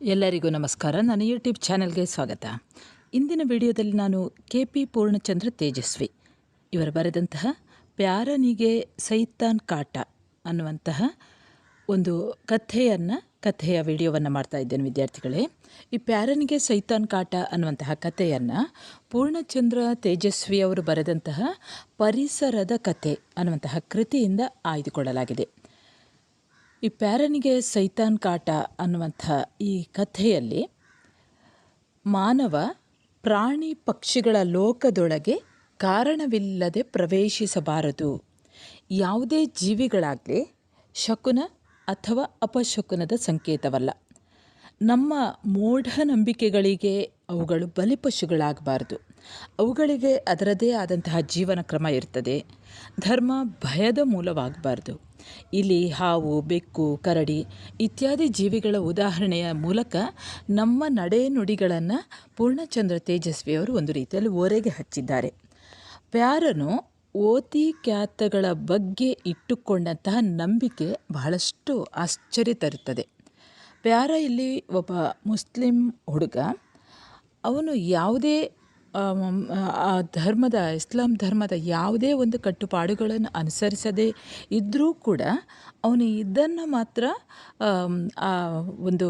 ಎಲ್ಲರಿಗೂ ನಮಸ್ಕಾರ. ನನ್ನ ಯೂಟ್ಯೂಬ್ ಚಾನೆಲ್ಗೆ ಸ್ವಾಗತ. ಇಂದಿನ ವಿಡಿಯೋದಲ್ಲಿ ನಾನು ಕೆ ಪಿ ಪೂರ್ಣಚಂದ್ರ ತೇಜಸ್ವಿ. ಇವರು ಬರೆದಂತಹ ಪ್ಯಾರನಿಗೆ ಸೈತಾನ್ ಕಾಟ ಅನ್ನುವಂತಹ ಒಂದು ಕಥೆಯನ್ನು, ಕಥೆಯ ವಿಡಿಯೋವನ್ನು ಮಾಡ್ತಾ ಇದ್ದೇನೆ ವಿದ್ಯಾರ್ಥಿಗಳೇ. ಈ ಪ್ಯಾರನಿಗೆ ಸೈತಾನ್ ಕಾಟ ಅನ್ನುವಂತಹ ಕಥೆಯನ್ನು ಪೂರ್ಣಚಂದ್ರ ತೇಜಸ್ವಿ ಅವರು ಬರೆದಂತಹ ಪರಿಸರದ ಕಥೆ ಅನ್ನುವಂತಹ ಕೃತಿಯಿಂದ ಆಯ್ದುಕೊಳ್ಳಲಾಗಿದೆ. ಈ ಪ್ಯಾರನಿಗೆ ಸೈತಾನ್ ಕಾಟ ಅನ್ನುವಂಥ ಈ ಕಥೆಯಲ್ಲಿ ಮಾನವ ಪ್ರಾಣಿ ಪಕ್ಷಿಗಳ ಲೋಕದೊಳಗೆ ಕಾರಣವಿಲ್ಲದೆ ಪ್ರವೇಶಿಸಬಾರದು. ಯಾವುದೇ ಜೀವಿಗಳಾಗಲಿ ಶಕುನ ಅಥವಾ ಅಪಶಕುನದ ಸಂಕೇತವಲ್ಲ. ನಮ್ಮ ಮೂಢನಂಬಿಕೆಗಳಿಗೆ ಅವುಗಳು ಬಲಿಪಶುಗಳಾಗಬಾರ್ದು. ಅವುಗಳಿಗೆ ಅದರದೇ ಆದಂತಹ ಜೀವನ ಕ್ರಮ ಇರ್ತದೆ. ಧರ್ಮ ಭಯದ ಮೂಲವಾಗಬಾರ್ದು. ಇಲ್ಲಿ ಹಾವು, ಬೆಕ್ಕು, ಕರಡಿ ಇತ್ಯಾದಿ ಜೀವಿಗಳ ಉದಾಹರಣೆಯ ಮೂಲಕ ನಮ್ಮ ನಡೆ ನುಡಿಗಳನ್ನು ಪೂರ್ಣಚಂದ್ರ ತೇಜಸ್ವಿಯವರು ಒಂದು ರೀತಿಯಲ್ಲಿ ಓರೆಗೆ ಹಚ್ಚಿದ್ದಾರೆ. ಪ್ಯಾರನು ಓತಿ ಖ್ಯಾತಗಳ ಬಗ್ಗೆ ಇಟ್ಟುಕೊಂಡಂತಹ ನಂಬಿಕೆ ಬಹಳಷ್ಟು ಆಶ್ಚರ್ಯ ತರುತ್ತದೆ. ಪ್ಯಾರ ಇಲ್ಲಿ ಒಬ್ಬ ಮುಸ್ಲಿಂ ಹುಡುಗ. ಅವನು ಯಾವುದೇ ಆ ಧರ್ಮದ, ಇಸ್ಲಾಂ ಧರ್ಮದ ಯಾವುದೇ ಒಂದು ಕಟ್ಟುಪಾಡುಗಳನ್ನು ಅನುಸರಿಸದೇ ಇದ್ದರೂ ಕೂಡ ಅವನು ಇದನ್ನು ಮಾತ್ರ ಒಂದು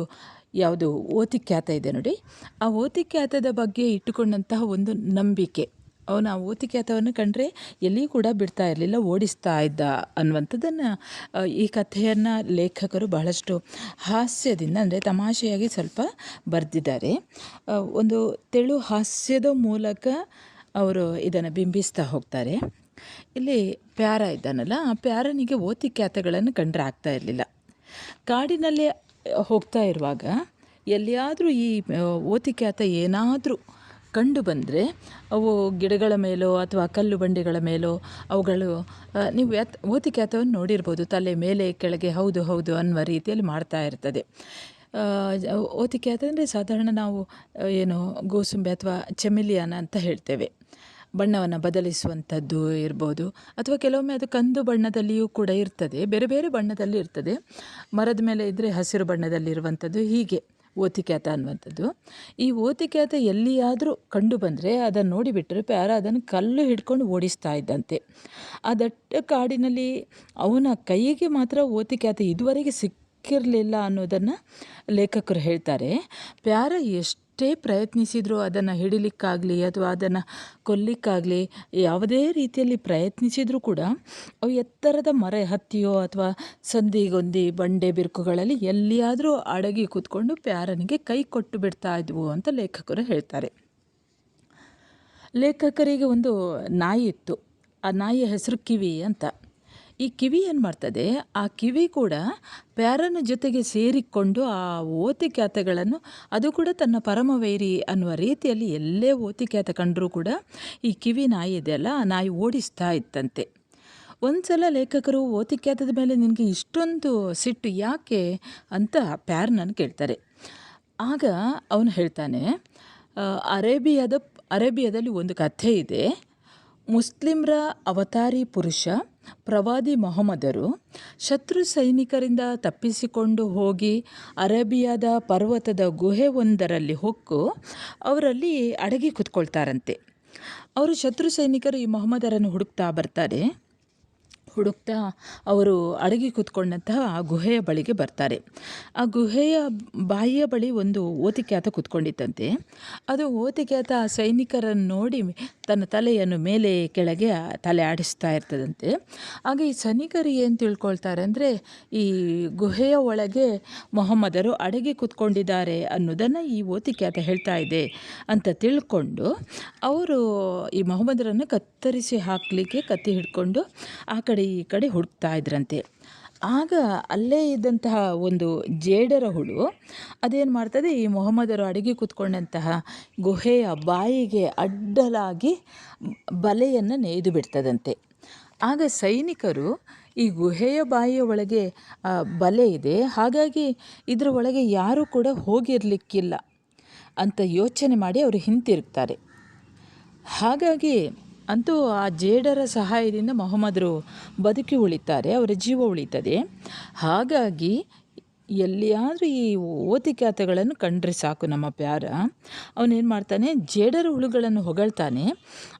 ಯಾವುದು ಓತಿಖ್ಯಾತ ಇದೆ ನೋಡಿ. ಆ ಓತಿಖ್ಯಾತದ ಬಗ್ಗೆ ಇಟ್ಟುಕೊಂಡಂತಹ ಒಂದು ನಂಬಿಕೆ. ಅವನು ಆ ಓತಿಖ್ಯಾತವನ್ನು ಕಂಡ್ರೆ ಎಲ್ಲಿ ಕೂಡ ಬಿಡ್ತಾ ಇರಲಿಲ್ಲ, ಓಡಿಸ್ತಾ ಇದ್ದ ಅನ್ನುವಂಥದ್ದನ್ನು ಈ ಕಥೆಯನ್ನು ಲೇಖಕರು ಬಹಳಷ್ಟು ಹಾಸ್ಯದಿಂದ ಅಂದರೆ ತಮಾಷೆಯಾಗಿ ಸ್ವಲ್ಪ ಬರೆದಿದ್ದಾರೆ. ಒಂದು ತೆಳು ಹಾಸ್ಯದ ಮೂಲಕ ಅವರು ಇದನ್ನು ಬಿಂಬಿಸ್ತಾ ಹೋಗ್ತಾರೆ. ಇಲ್ಲಿ ಪ್ಯಾರ ಇದ್ದಾನಲ್ಲ, ಆ ಪ್ಯಾರನಿಗೆ ಓತಿಖ್ಯಾತಗಳನ್ನು ಕಂಡ್ರೆ ಆಗ್ತಾ ಇರಲಿಲ್ಲ. ಕಾಡಿನಲ್ಲಿ ಹೋಗ್ತಾ ಇರುವಾಗ ಎಲ್ಲಿಯಾದರೂ ಈ ಓತಿ ಕ್ಯಾತ ಏನಾದರೂ ಕಂಡು ಬಂದರೆ ಅವು ಗಿಡಗಳ ಮೇಲೋ ಅಥವಾ ಕಲ್ಲು ಬಂಡೆಗಳ ಮೇಲೋ ಅವುಗಳು ನೀವು ಯಾತ್, ಓತಿಖ್ಯಾತವನ್ನು ನೋಡಿರ್ಬೋದು. ತಲೆ ಮೇಲೆ, ಕೆಳಗೆ ಹೌದು ಹೌದು ಅನ್ನುವ ರೀತಿಯಲ್ಲಿ ಮಾಡ್ತಾ ಇರ್ತದೆ. ಓತಿಕೆ ಅಂತಂದರೆ ಸಾಧಾರಣ ನಾವು ಏನು ಗೋಸುಂಬೆ ಅಥವಾ ಚೆಮಿಲಿಯನ್ ಅಂತ ಹೇಳ್ತೇವೆ. ಬಣ್ಣವನ್ನು ಬದಲಿಸುವಂಥದ್ದು ಇರ್ಬೋದು. ಅಥವಾ ಕೆಲವೊಮ್ಮೆ ಅದು ಕಂದು ಬಣ್ಣದಲ್ಲಿಯೂ ಕೂಡ ಇರ್ತದೆ. ಬೇರೆ ಬೇರೆ ಬಣ್ಣದಲ್ಲಿ ಇರ್ತದೆ. ಮರದ ಮೇಲೆ ಇದ್ದರೆ ಹಸಿರು ಬಣ್ಣದಲ್ಲಿರುವಂಥದ್ದು ಹೀಗೆ. ಓತಿಕ್ಯಾತ ಅನ್ನುವಂಥದ್ದು. ಈ ಓತಿಕ್ಯಾತ ಎಲ್ಲಿಯಾದರೂ ಕಂಡು ಬಂದರೆ ಅದನ್ನು ನೋಡಿಬಿಟ್ಟರೆ ಪ್ಯಾರ ಅದನ್ನು ಕಲ್ಲು ಹಿಡ್ಕೊಂಡು ಓಡಿಸ್ತಾ ಇದ್ದಂತೆ. ಆ ದಟ್ಟ ಕಾಡಿನಲ್ಲಿ ಅವನ ಕೈಗೆ ಮಾತ್ರ ಓತಿಕ್ಯಾತ ಇದುವರೆಗೆ ಸಿಕ್ಕಿರಲಿಲ್ಲ ಅನ್ನೋದನ್ನು ಲೇಖಕರು ಹೇಳ್ತಾರೆ. ಪ್ಯಾರ ಎಷ್ಟೇ ಪ್ರಯತ್ನಿಸಿದರೂ ಅದನ್ನು ಹಿಡಿಲಿಕ್ಕಾಗಲಿ ಅಥವಾ ಅದನ್ನು ಕೊಲ್ಲಿಕ್ಕಾಗಲಿ ಯಾವುದೇ ರೀತಿಯಲ್ಲಿ ಪ್ರಯತ್ನಿಸಿದರೂ ಕೂಡ ಅವು ಎತ್ತರದ ಮರ ಹತ್ತಿಯೋ ಅಥವಾ ಸಂದಿಗೊಂದಿ, ಬಂಡೆ ಬಿರುಕುಗಳಲ್ಲಿ ಎಲ್ಲಿಯಾದರೂ ಅಡಗಿ ಕೂತ್ಕೊಂಡು ಪ್ಯಾರನಿಗೆ ಕೈ ಕೊಟ್ಟು ಬಿಡ್ತಾ ಇದ್ವು ಅಂತ ಲೇಖಕರು ಹೇಳ್ತಾರೆ. ಲೇಖಕರಿಗೆ ಒಂದು ನಾಯಿ ಇತ್ತು. ಆ ನಾಯಿಯ ಹೆಸರು ಕಿವಿ ಅಂತ. ಈ ಕಿವಿ ಏನು ಮಾಡ್ತದೆ? ಆ ಕಿವಿ ಕೂಡ ಪ್ಯಾರನ ಜೊತೆಗೆ ಸೇರಿಕೊಂಡು ಆ ಓತಿ ಓತಿಖ್ಯಾತಗಳನ್ನು ಅದು ಕೂಡ ತನ್ನ ಪರಮವೈರಿ ಅನ್ನುವ ರೀತಿಯಲ್ಲಿ ಎಲ್ಲೇ ಓತಿಖ್ಯಾತ ಕಂಡರೂ ಕೂಡ ಈ ಕಿವಿ ನಾಯಿ ಇದೆಯಲ್ಲ ಆ ನಾಯಿ ಓಡಿಸ್ತಾ ಇತ್ತಂತೆ. ಒಂದು ಸಲ ಲೇಖಕರು ಓತಿಖ್ಯಾತದ ಮೇಲೆ ನಿನಗೆ ಇಷ್ಟೊಂದು ಸಿಟ್ಟು ಯಾಕೆ ಅಂತ ಪ್ಯಾರನನ್ನು ಕೇಳ್ತಾರೆ. ಆಗ ಅವನು ಹೇಳ್ತಾನೆ ಅರೇಬಿಯಾದ, ಅರೇಬಿಯಾದಲ್ಲಿ ಒಂದು ಕಥೆ ಇದೆ. ಮುಸ್ಲಿಮ್ರ ಅವತಾರಿ ಪುರುಷ ಪ್ರವಾದಿ ಮೊಹಮ್ಮದರು ಶತ್ರು ಸೈನಿಕರಿಂದ ತಪ್ಪಿಸಿಕೊಂಡು ಹೋಗಿ ಅರೇಬಿಯಾದ ಪರ್ವತದ ಗುಹೆ ಒಂದರಲ್ಲಿ ಹೊಕ್ಕು ಅವರಲ್ಲಿ ಅಡಗಿ ಕೂತ್ಕೊಳ್ತಾರಂತೆ. ಅವರು ಶತ್ರು ಸೈನಿಕರು ಈ ಮೊಹಮ್ಮದರನ್ನು ಹುಡುಕ್ತಾ ಬರ್ತಾರೆ. ಹುಡುಕ್ತಾ ಅವರು ಅಡಗಿ ಕೂತ್ಕೊಂಡಂತಹ ಆ ಗುಹೆಯ ಬಳಿಗೆ ಬರ್ತಾರೆ. ಆ ಗುಹೆಯ ಬಾಯಿಯ ಬಳಿ ಒಂದು ಓತಿಕ್ಯಾತ ಕೂತ್ಕೊಂಡಿತ್ತಂತೆ ಅದು ಓತಿಕ್ಯಾತ ಆ ಸೈನಿಕರನ್ನು ನೋಡಿ ತನ್ನ ತಲೆಯನ್ನು ಮೇಲೆ ಕೆಳಗೆ ತಲೆ ಆಡಿಸ್ತಾ ಇರ್ತದಂತೆ. ಹಾಗೆ ಈ ಸೈನಿಕರು ಏನು ತಿಳ್ಕೊಳ್ತಾರೆ ಅಂದರೆ ಈ ಗುಹೆಯ ಒಳಗೆ ಮೊಹಮ್ಮದರು ಅಡಗಿ ಕೂತ್ಕೊಂಡಿದ್ದಾರೆ ಅನ್ನೋದನ್ನು ಈ ಓತಿಕ್ಯಾತ ಹೇಳ್ತಾ ಇದೆ ಅಂತ ತಿಳ್ಕೊಂಡು ಅವರು ಈ ಮೊಹಮ್ಮದರನ್ನು ಕತ್ತರಿಸಿ ಹಾಕಲಿಕ್ಕೆ ಕತ್ತಿ ಹಿಡ್ಕೊಂಡು ಆ ಕಡೆ ಕಡೆ ಹುಡುಕ್ತಾ ಇದ್ರಂತೆ. ಆಗ ಅಲ್ಲೇ ಇದ್ದಂತಹ ಒಂದು ಜೇಡರ ಹುಳು ಅದೇನು ಮಾಡ್ತದೆ, ಈ ಮೊಹಮ್ಮದರು ಅಡುಗೆ ಕೂತ್ಕೊಂಡಂತಹ ಗುಹೆಯ ಬಾಯಿಗೆ ಅಡ್ಡಲಾಗಿ ಬಲೆಯನ್ನು ನೇಯ್ದು ಬಿಡ್ತದಂತೆ. ಆಗ ಸೈನಿಕರು ಈ ಗುಹೆಯ ಬಾಯಿಯ ಒಳಗೆ ಬಲೆ ಇದೆ. ಹಾಗಾಗಿ ಇದರ ಒಳಗೆ ಯಾರೂ ಕೂಡ ಹೋಗಿರಲಿಕ್ಕಿಲ್ಲ ಅಂತ ಯೋಚನೆ ಮಾಡಿ ಅವರು ಹಿಂತಿರುಗ್ತಾರೆ. ಹಾಗಾಗಿ ಅಂತೂ ಆ ಜೇಡರ ಸಹಾಯದಿಂದ ಮೊಹಮ್ಮದರು ಬದುಕಿ ಉಳಿತಾರೆ, ಅವರ ಜೀವ ಉಳಿತದೆ. ಹಾಗಾಗಿ ಎಲ್ಲಿಯಾದರೂ ಈ ಓತಿ ಖ್ಯಾತಗಳನ್ನು ಕಂಡ್ರೆ ಸಾಕು ನಮ್ಮ ಪ್ಯಾರ. ಅವನೇನು ಮಾಡ್ತಾನೆ, ಜೇಡರ ಹುಳುಗಳನ್ನು ಹೊಗಳ್ತಾನೆ,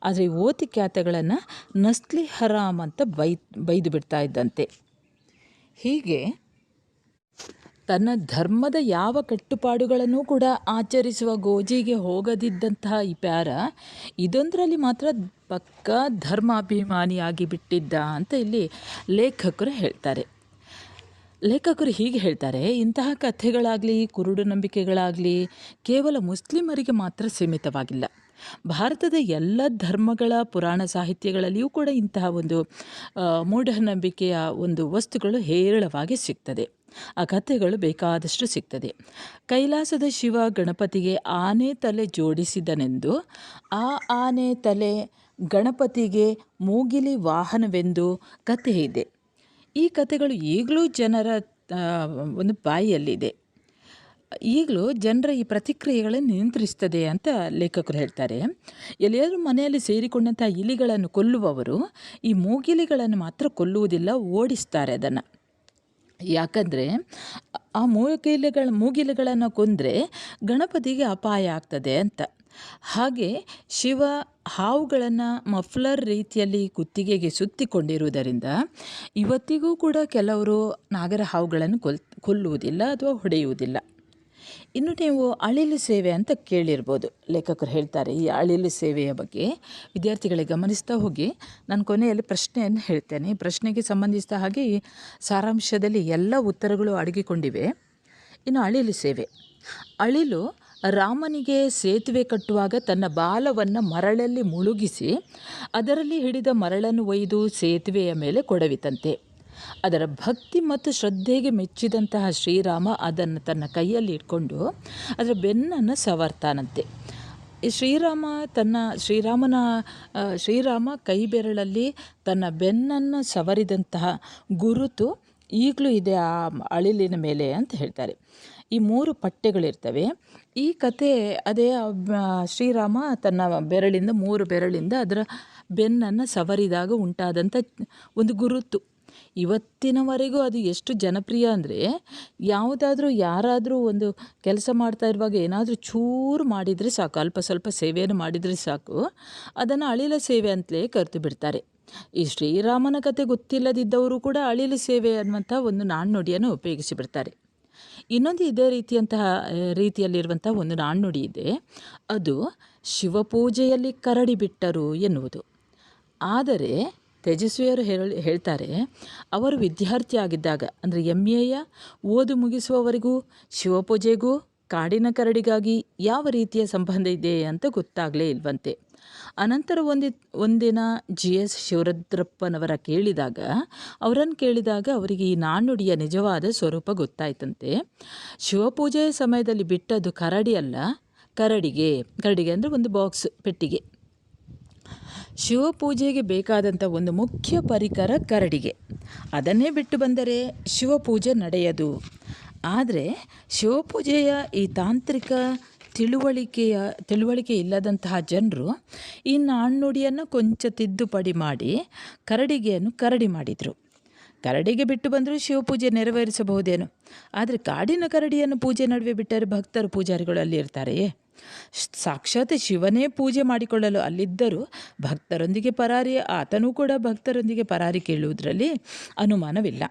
ಆದರೆ ಈ ಓತಿಕ್ಯಾತಗಳನ್ನು ನಸ್ಲಿ ಹರಾಮ್ ಅಂತ ಬೈ, ಬೈದು ಬಿಡ್ತಾ ಇದ್ದಂತೆ. ಹೀಗೆ ತನ್ನ ಧರ್ಮದ ಯಾವ ಕಟ್ಟುಪಾಡುಗಳನ್ನು ಕೂಡ ಆಚರಿಸುವ ಗೋಜಿಗೆ ಹೋಗದಿದ್ದಂತಹ ಈ ಪ್ಯಾರ ಇದೊಂದರಲ್ಲಿ ಮಾತ್ರ ಪಕ್ಕ ಧರ್ಮಾಭಿಮಾನಿಯಾಗಿ ಬಿಟ್ಟಿದ್ದ ಅಂತ ಇಲ್ಲಿ ಲೇಖಕರು ಹೇಳ್ತಾರೆ. ಲೇಖಕರು ಹೀಗೆ ಹೇಳ್ತಾರೆ, ಇಂತಹ ಕಥೆಗಳಾಗಲಿ, ಕುರುಡು ನಂಬಿಕೆಗಳಾಗಲಿ ಕೇವಲ ಮುಸ್ಲಿಮರಿಗೆ ಮಾತ್ರ ಸೀಮಿತವಾಗಿಲ್ಲ. ಭಾರತದ ಎಲ್ಲ ಧರ್ಮಗಳ ಪುರಾಣ ಸಾಹಿತ್ಯಗಳಲ್ಲಿಯೂ ಕೂಡ ಇಂತಹ ಒಂದು ಮೂಢನಂಬಿಕೆಯ ಒಂದು ವಸ್ತುಗಳು ಹೇರಳವಾಗಿ ಸಿಗ್ತದೆ. ಆ ಕಥೆಗಳು ಬೇಕಾದಷ್ಟು ಸಿಗ್ತದೆ. ಕೈಲಾಸದ ಶಿವ ಗಣಪತಿಗೆ ಆನೆ ತಲೆ ಜೋಡಿಸಿದನೆಂದು, ಆ ಆನೆ ತಲೆ ಗಣಪತಿಗೆ ಮೂಗಿಲಿ ವಾಹನವೆಂದು ಕಥೆ ಇದೆ. ಈ ಕಥೆಗಳು ಈಗಲೂ ಜನರ ಒಂದು ಬಾಯಿಯಲ್ಲಿದೆ. ಈಗಲೂ ಜನರ ಈ ಪ್ರತಿಕ್ರಿಯೆಗಳನ್ನು ನಿಯಂತ್ರಿಸ್ತದೆ ಅಂತ ಲೇಖಕರು ಹೇಳ್ತಾರೆ. ಎಲ್ಲಿಯಾದರೂ ಮನೆಯಲ್ಲಿ ಸೇರಿಕೊಂಡಂಥ ಇಲಿಗಳನ್ನು ಕೊಲ್ಲುವವರು ಈ ಮೂಗಿಲಿಗಳನ್ನು ಮಾತ್ರ ಕೊಲ್ಲುವುದಿಲ್ಲ, ಓಡಿಸ್ತಾರೆ ಅದನ್ನು. ಯಾಕಂದರೆ ಆ ಮೂಗಿಲೆಗಳ, ಮೂಗಿಲೆಗಳನ್ನು ಕೊಂದರೆ ಗಣಪತಿಗೆ ಅಪಾಯ ಆಗ್ತದೆ ಅಂತ. ಹಾಗೆ ಶಿವ ಹಾವುಗಳನ್ನು ಮಫ್ಲರ್ ರೀತಿಯಲ್ಲಿ ಕುತ್ತಿಗೆಗೆ ಸುತ್ತಿಕೊಂಡಿರುವುದರಿಂದ ಇವತ್ತಿಗೂ ಕೂಡ ಕೆಲವರು ನಾಗರ ಹಾವುಗಳನ್ನು ಕೊಲ್, ಕೊಲ್ಲುವುದಿಲ್ಲ ಅಥವಾ ಹೊಡೆಯುವುದಿಲ್ಲ. ಇನ್ನು ನೀವು ಅಳಿಲು ಸೇವೆ ಅಂತ ಕೇಳಿರ್ಬೋದು. ಲೇಖಕರು ಹೇಳ್ತಾರೆ ಈ ಅಳಿಲು ಸೇವೆಯ ಬಗ್ಗೆ. ವಿದ್ಯಾರ್ಥಿಗಳಿಗೆ ಗಮನಿಸ್ತಾ ಹೋಗಿ. ನಾನು ಕೊನೆಯಲ್ಲಿ ಪ್ರಶ್ನೆಯನ್ನು ಹೇಳ್ತೇನೆ. ಪ್ರಶ್ನೆಗೆ ಸಂಬಂಧಿಸಿದ ಹಾಗೆ ಸಾರಾಂಶದಲ್ಲಿ ಎಲ್ಲ ಉತ್ತರಗಳು ಅಡಗಿಕೊಂಡಿವೆ. ಇನ್ನು ಅಳಿಲು ಸೇವೆ. ಅಳಿಲು ರಾಮನಿಗೆ ಸೇತುವೆ ಕಟ್ಟುವಾಗ ತನ್ನ ಬಾಲವನ್ನು ಮರಳಲ್ಲಿ ಮುಳುಗಿಸಿ ಅದರಲ್ಲಿ ಹಿಡಿದ ಮರಳನ್ನು ಒಯ್ದು ಸೇತುವೆಯ ಮೇಲೆ ಕೊಡವಿತಂತೆ. ಅದರ ಭಕ್ತಿ ಮತ್ತು ಶ್ರದ್ಧೆಗೆ ಮೆಚ್ಚಿದಂತಹ ಶ್ರೀರಾಮ ಅದನ್ನು ತನ್ನ ಕೈಯಲ್ಲಿ ಇಟ್ಕೊಂಡು ಅದರ ಬೆನ್ನನ್ನು ಸವರ್ತಾನಂತೆ. ಶ್ರೀರಾಮ ತನ್ನ ಶ್ರೀರಾಮನ ಶ್ರೀರಾಮ ಕೈ ಬೆರಳಲ್ಲಿ ತನ್ನ ಬೆನ್ನನ್ನು ಸವರಿದಂತಹ ಗುರುತು ಈಗಲೂ ಇದೆ ಆ ಅಳಿಲಿನ ಮೇಲೆ ಅಂತ ಹೇಳ್ತಾರೆ. ಈ ಮೂರು ಪಟ್ಟೆಗಳಿರ್ತವೆ. ಈ ಕತೆ ಅದೇ ಶ್ರೀರಾಮ ತನ್ನ ಬೆರಳಿಂದ, ಮೂರು ಬೆರಳಿಂದ ಅದರ ಬೆನ್ನನ್ನು ಸವರಿದಾಗ ಉಂಟಾದಂಥ ಒಂದು ಗುರುತು. ಇವತ್ತಿನವರೆಗೂ ಅದು ಎಷ್ಟು ಜನಪ್ರಿಯ ಅಂದರೆ ಯಾವುದಾದ್ರೂ ಯಾರಾದರೂ ಒಂದು ಕೆಲಸ ಮಾಡ್ತಾ ಇರುವಾಗ ಏನಾದರೂ ಚೂರು ಮಾಡಿದರೆ ಸಾಕು, ಅಲ್ಪ ಸ್ವಲ್ಪ ಸೇವೆಯನ್ನು ಮಾಡಿದರೆ ಸಾಕು, ಅದನ್ನು ಅಳಿಲ ಸೇವೆ ಅಂತಲೇ ಕರೆದು ಬಿಡ್ತಾರೆ. ಈ ಶ್ರೀರಾಮನ ಕತೆ ಗೊತ್ತಿಲ್ಲದಿದ್ದವರು ಕೂಡ ಅಳಿಲು ಸೇವೆ ಅನ್ನುವಂಥ ಒಂದು ನಾಣ್ಣುಡಿಯನ್ನು ಉಪಯೋಗಿಸಿ ಬಿಡ್ತಾರೆ. ಇನ್ನೊಂದು ಇದೇ ರೀತಿಯಂತಹ ರೀತಿಯಲ್ಲಿರುವಂಥ ಒಂದು ನಾಣ್ಣುಡಿ ಇದೆ. ಅದು ಶಿವಪೂಜೆಯಲ್ಲಿ ಕರಡಿ ಬಿಟ್ಟರು ಎನ್ನುವುದು. ಆದರೆ ತೇಜಸ್ವಿಯರು ಹೇಳಿ, ಹೇಳ್ತಾರೆ, ಅವರು ವಿದ್ಯಾರ್ಥಿ ಆಗಿದ್ದಾಗ ಅಂದರೆ ಎಂ ಎಯ ಓದು ಮುಗಿಸುವವರೆಗೂ, ಶಿವಪೂಜೆಗೂ, ಕಾಡಿನ ಕರಡಿಗಾಗಿ ಯಾವ ರೀತಿಯ ಸಂಬಂಧ ಇದೆ ಅಂತ ಗೊತ್ತಾಗಲೇ ಇಲ್ವಂತೆ. ಅನಂತರ ಒಂದಿ, ಒಂದಿನ ಜಿ ಎಸ್ ಶಿವರುದ್ರಪ್ಪನವರ ಕೇಳಿದಾಗ, ಅವರನ್ನು ಕೇಳಿದಾಗ ಅವರಿಗೆ ಈ ನಾಣ್ಣುಡಿಯ ನಿಜವಾದ ಸ್ವರೂಪ ಗೊತ್ತಾಯ್ತಂತೆ. ಶಿವಪೂಜೆಯ ಸಮಯದಲ್ಲಿ ಬಿಟ್ಟದ್ದು ಕರಡಿ ಅಲ್ಲ, ಕರಡಿಗೆ ಕರಡಿಗೆ ಅಂದರೆ ಒಂದು ಬಾಕ್ಸ್ ಪೆಟ್ಟಿಗೆ. ಶಿವಪೂಜೆಗೆ ಬೇಕಾದಂಥ ಒಂದು ಮುಖ್ಯ ಪರಿಕರ ಕರಡಿಗೆ. ಅದನ್ನೇ ಬಿಟ್ಟು ಬಂದರೆ ಶಿವಪೂಜೆ ನಡೆಯದು. ಆದರೆ ಶಿವಪೂಜೆಯ ಈ ತಾಂತ್ರಿಕ ತಿಳುವಳಿಕೆಯ, ತಿಳುವಳಿಕೆ ಇಲ್ಲದಂತಹ ಜನರು ಈ ನಾಣ್ಣುಡಿಯನ್ನು ಕೊಂಚ ತಿದ್ದುಪಡಿ ಮಾಡಿ ಕರಡಿಗೆಯನ್ನು ಕರಡಿ ಮಾಡಿದರು. ಕರಡಿಗೆ ಬಿಟ್ಟು ಬಂದರೂ ಶಿವಪೂಜೆ ನೆರವೇರಿಸಬಹುದೇನು. ಆದರೆ ಕಾಡಿನ ಕರಡಿಯನ್ನು ಪೂಜೆ ನಡುವೆ ಬಿಟ್ಟರೆ ಭಕ್ತರು ಪೂಜಾರಿಗಳು ಅಲ್ಲಿ ಇರ್ತಾರೆಯೇ? ಸಾಕ್ಷಾತ್ ಶಿವನೇ ಪೂಜೆ ಮಾಡಿಕೊಳ್ಳಲು ಅಲ್ಲಿದ್ದರೂ ಭಕ್ತರೊಂದಿಗೆ ಪರಾರಿ, ಆತನೂ ಕೂಡ ಭಕ್ತರೊಂದಿಗೆ ಪರಾರಿ ಕೇಳುವುದರಲ್ಲಿ ಅನುಮಾನವಿಲ್ಲ.